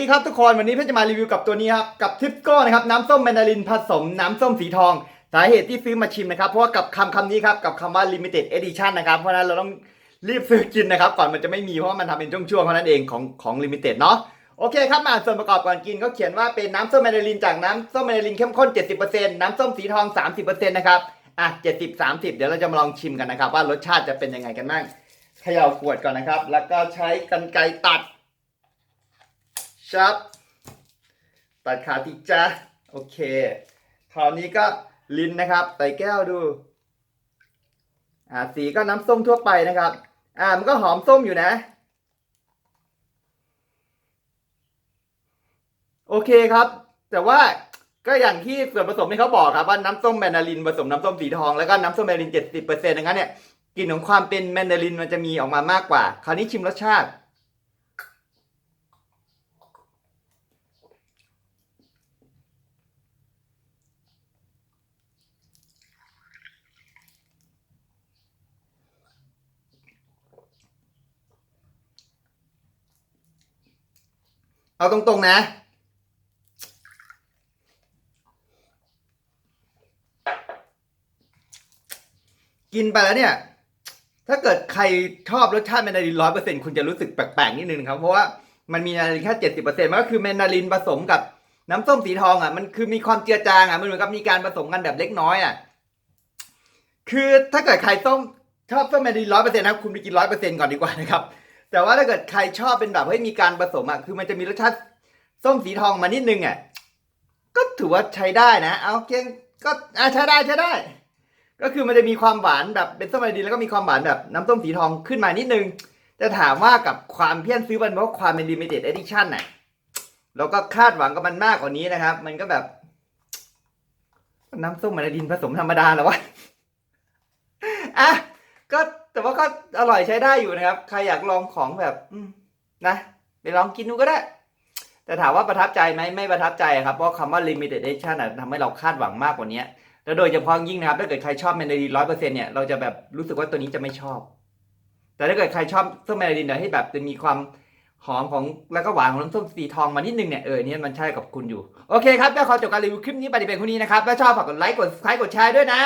ดีครับทุกคนวันนี้เพื่อจะมารีวิวกับตัวนี้ครับกับทิปโก้นะครับน้ำส้มแมนดารินผสมน้ำส้มสีทอง สาเหตุที่ซื้อมาชิมนะครับเพราะว่ากับคำคำนี้ครับกับคำว่า limited edition นะครับเพราะนั้นเราต้องรีบซื้อกินนะครับก่อนมันจะไม่มีเพราะมันทำเป็นช่วงๆเท่านั้นเองของของ limited เนาะโอเคครับมาส่วนประกอบก่อนกินเขาเขียนว่าเป็นน้ำส้มแมนดารินจากน้ำส้มแมนดารินเข้มข้น 70%น้ำส้มสีทอง 30%นะครับอะ70 30 เดี๋ยวเราจะมาลองชิมกันนะครับว่ารสชาติจะเป็นยังไงกันบ้างเขย่าขวดก่อนนะครับ แล้วก็ใช้กรรไกรตัด ชับตัดขาติจ้าโอเค คราวนี้ก็ลิ้นนะครับใส่แก้วดู อ่าสีก็น้ำส้มทั่วไปนะครับ อ่ามันก็หอมส้มอยู่นะ โอเคครับ แต่ว่าก็อย่างที่ส่วนผสมที่เขาบอกครับว่าน้ำส้มแมนดารินผสมน้ำส้มสีทองแล้วก็น้ำส้มแมนดารินเจ็ดสิบเปอร์เซ็นต์ดังนั้นเนี่ยกลิ่นของความเป็นแมนดารินมันจะมีออกมามากกว่า คราวนี้ชิมรสชาติ เอาตรงๆนะ กินไปแล้วเนี่ย ถ้าเกิดใครชอบรสชาติแมนดารินร้อยเปอร์เซ็นคุณจะรู้สึกแปลกๆนิดนึงครับเพราะว่ามันมีแมนดารินแค่เจ็ดสิบเปอร์เซ็นต์มันก็คือแมนดารินผสมกับน้ำส้มสีทองอะมันคือมีความเจือจางอะมันเหมือนกับมีการผสมกันแบบเล็กน้อยอะคือถ้าเกิดใครส้มชอบส้มแมนดารินร้อยเปอร์เซ็นต์นะคุณไปกินร้อยเปอร์เซ็นต์ก่อนดีกว่านะครับ แต่ว่าถ้าเกิดใครชอบเป็นแบบเฮ้ยมีการผสมอะคือมันจะมีรสชาติส้มสีทองมานิดนึงอะก็ถือว่าใช้ได้นะ เอาเก่งก็อะใช้ได้ใช้ได้ ก็คือมันจะมีความหวานแบบเป็นส้มแมนดารินแล้วก็มีความหวานแบบน้ำส้มสีทองขึ้นมานิดนึงแต่ถามว่ากับความเพี้ยนซื้อมันเพราะความเป็น limited edition น่ะเราก็คาดหวังกับมันมากกว่านี้นะครับ มันก็แบบน้ำส้มแมนดารินผสมธรรมดาหรอวะอะ ก็แต่ว่าก็อร่อยใช้ได้อยู่นะครับ ใครอยากลองของแบบนะไปลองกินดูก็ได้ แต่ถามว่าประทับใจไหมไม่ประทับใจครับ เพราะคำว่า limited edition อะทำให้เราคาดหวังมากกว่านี้แล้วโดยเฉพาะยิ่งนะครับ ถ้าเกิดใครชอบแมนดารินร้อยเปอร์เซ็นต์เนี่ย เราจะแบบรู้สึกว่าตัวนี้จะไม่ชอบ แต่ถ้าเกิดใครชอบส้มแมนดารินเนี่ยให้แบบจะมีความหอมของแล้วก็หวานของน้ำส้มสีทองมานิดนึงเนี่ย เออเนี่ยมันใช่กับคุณอยู่ โอเคครับก็ขอจบการรีวิวคลิปนี้ไปเป็นคนนี้นะครับ ถ้าชอบฝากกดไลค์ กด subscribe กดแชร์ด้วยนะ